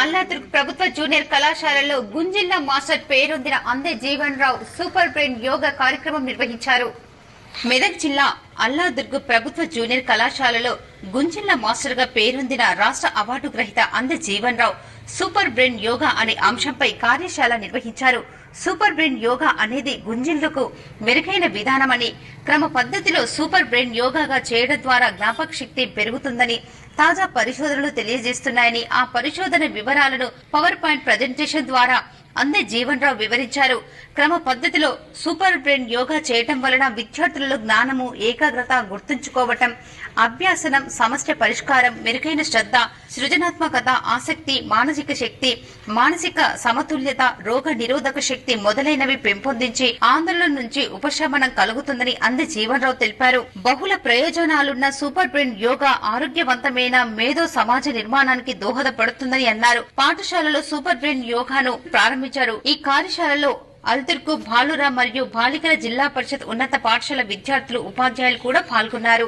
అల్లాదుర్ ప్రభుత్వ జూనియర్ కళాశాలలో గుంజిల్ల మాస్టర్ పేరొందిన అందే జీవన్ రావు సూపర్ బ్రెయిన్ యోగా కార్యక్రమం నిర్వహించారు. మెదక్ జిల్లా అల్లాదుర్గ్ ప్రభుత్వ జూనియర్ కళాశాలలో గుంజిల్ల మాస్టర్గా పేరొందిన రాష్ట్ర అవార్డు గ్రహీత అందే జీవన్ రావు సూపర్ బ్రెయిన్ యోగా అనే అంశంపై కార్యశాల నిర్వహించారు. సూపర్ బ్రెయిన్ యోగా అనేది గుంజిళ్ళకు మెరుగైన విధానమని క్రమ పద్ధతిలో సూపర్ బ్రెయిన్ యోగాగా చేయడం ద్వారా జ్ఞాపక శక్తి పెరుగుతుందని తాజా పరిశోధనలు తెలియజేస్తున్నాయని ఆ పరిశోధన వివరాలను పవర్ పాయింట్ ప్రజెంటేషన్ ద్వారా అందే జీవన్ రావు వివరించారు. క్రమ పద్ధతిలో సూపర్ బ్రెయిన్ యోగా చేయటం వలన విద్యార్థులలో జ్ఞానము ఏకాగ్రత గుర్తుంచుకోవటం అభ్యాసనం సమస్య పరిష్కారం మెరుగైన శ్రద్ధ సృజనాత్మకత ఆసక్తి మానసిక శక్తి మానసిక సమతుల్యత రోగ నిరోధక శక్తి మొదలైనవి పెంపొందించి ఆందోళన నుంచి ఉపశమనం కలుగుతుందని అంది జీవన్ రావు తెలిపారు. బహుళ ప్రయోజనాలున్న సూపర్ బ్రెయిన్ యోగా ఆరోగ్యవంతమైన మేధో సమాజ నిర్మాణానికి దోహదపడుతుందని అన్నారు. పాఠశాలలో సూపర్ బ్రెయిన్ యోగాను ప్రారంభించారు. ఈ కార్యశాలలో అల్తుర్కు భాలురా మరియు బాలికల జిల్లా పరిషత్ ఉన్నత పాఠశాల విద్యార్థులు ఉపాధ్యాయులు కూడా పాల్గొన్నారు.